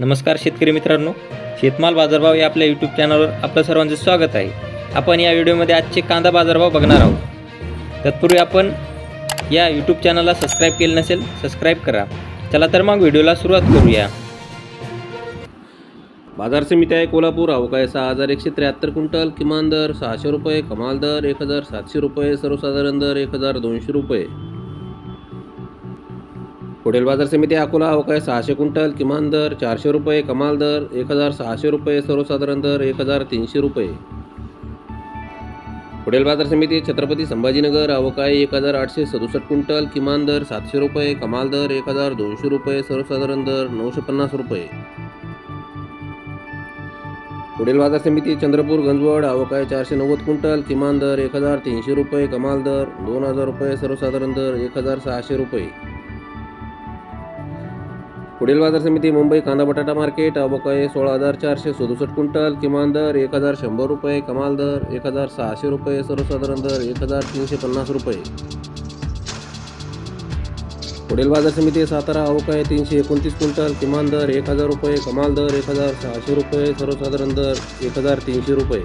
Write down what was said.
नमस्कार शेतकरी मित्रांनो शेतमाल बाजारभाव या आपल्या यूट्यूब चॅनलवर आपलं सर्वांचं स्वागत आहे. आपण या व्हिडिओमध्ये आजचे कांदा बाजारभाव बघणार आहोत. तत्पूर्वी आपण या यूट्यूब चॅनलला सबस्क्राईब केलं नसेल सबस्क्राईब करा. चला तर मग व्हिडिओला सुरुवात करूया. बाजार समिती आहे कोल्हापूर अवकाळी सहा हजार एकशे त्र्याहत्तर क्विंटल किमान दर सहाशे रुपये कमाल दर एक हजार सातशे रुपये सर्वसाधारण दर एक हजार दोनशे रुपये. हॉटेल बाजार समिती अकोला अवकाय सहाशे क्विंटल किमान दर चारशे रुपये कमाल दर एक हजार सहाशे रुपये सर्वसाधारण दर एक हजार तीनशे रुपये. हॉटेल बाजार समिती छत्रपती संभाजीनगर अवकाळी एक हजार आठशे सदुसष्ट क्विंटल किमान दर सातशे रुपये कमाल दर एक हजार दोनशे रुपये सर्वसाधारण दर नऊशे पन्नास रुपये. पुढील बाजार समिती चंद्रपूर गंजवड अवकाय चारशे नव्वद क्विंटल किमान दर एक हजार तीनशे रुपये कमाल दर दोन हजार रुपये सर्वसाधारण दर एक हजार सहाशे रुपये. पुढील बाजार समिती मुंबई कांदा बटाटा मार्केट अवकाळी सोळा हजार चारशे सदुसष्ट क्विंटल किमान दर एक हजार शंभर रुपये कमाल दर एक हजार सहाशे रुपये सर्वसाधारण दर एक हजार तीनशे पन्नास रुपये. पुढील बाजार समिती सातारा अवकाय तीनशे एकोणतीस क्विंटल किमान दर एक हजार रुपये कमाल दर एक हजार सहाशे रुपये सर्वसाधारण दर एक हजार तीनशे रुपये.